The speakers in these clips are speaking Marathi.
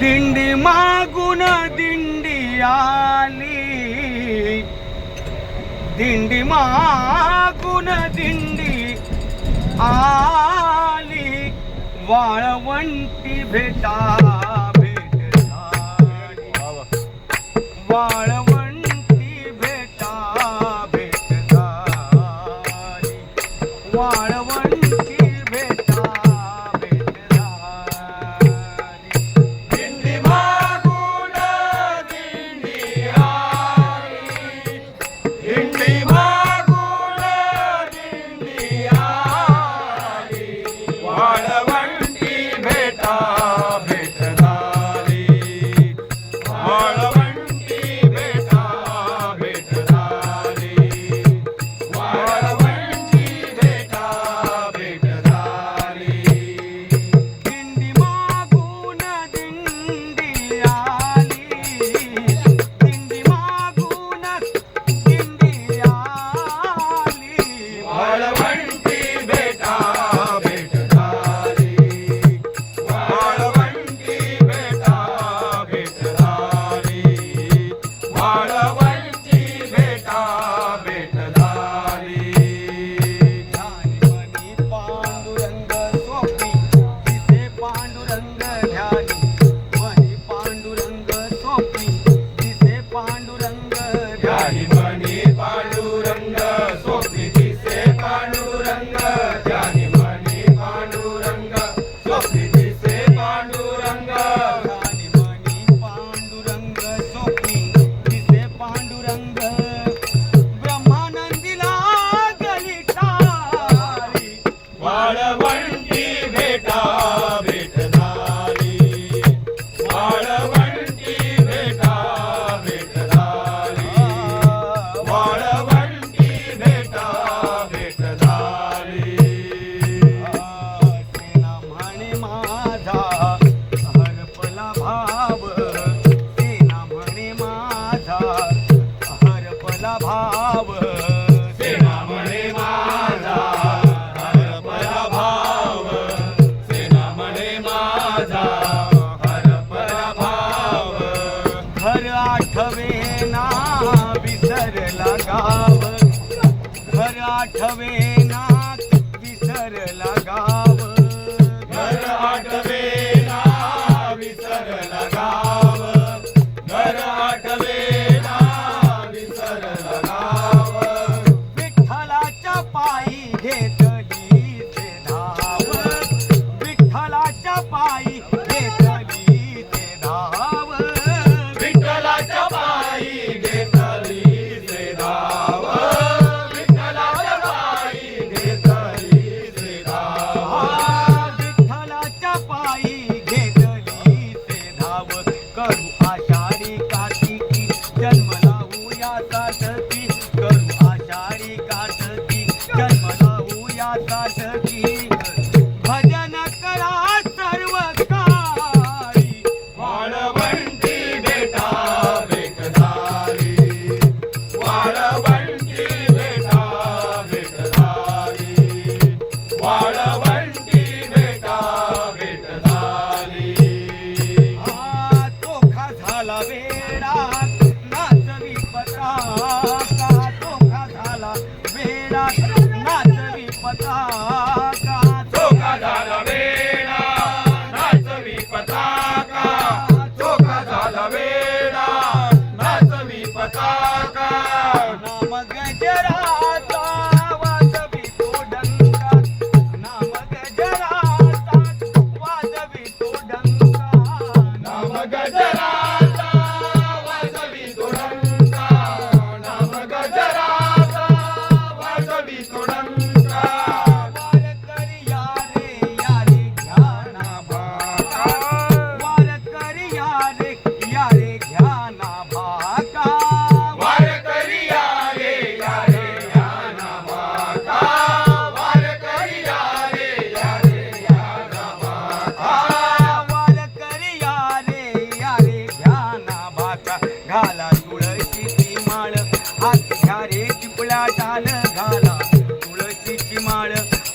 दिंडी मागून दिंडी आली. दिंडी मागून दिंडी आली. वाळवंटी भेटा भेट वाळ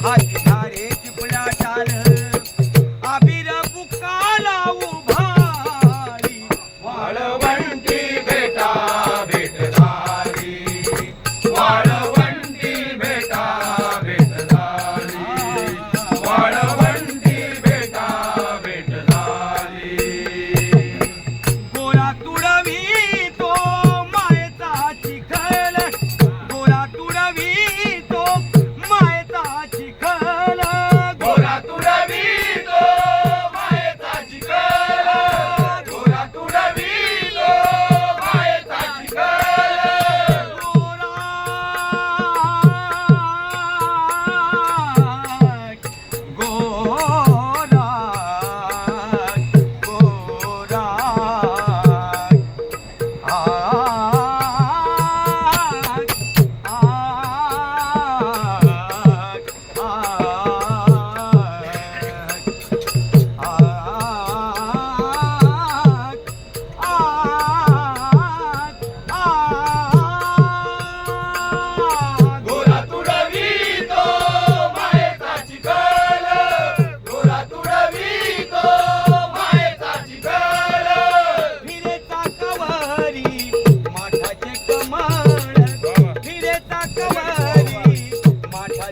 hot.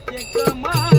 कमाळ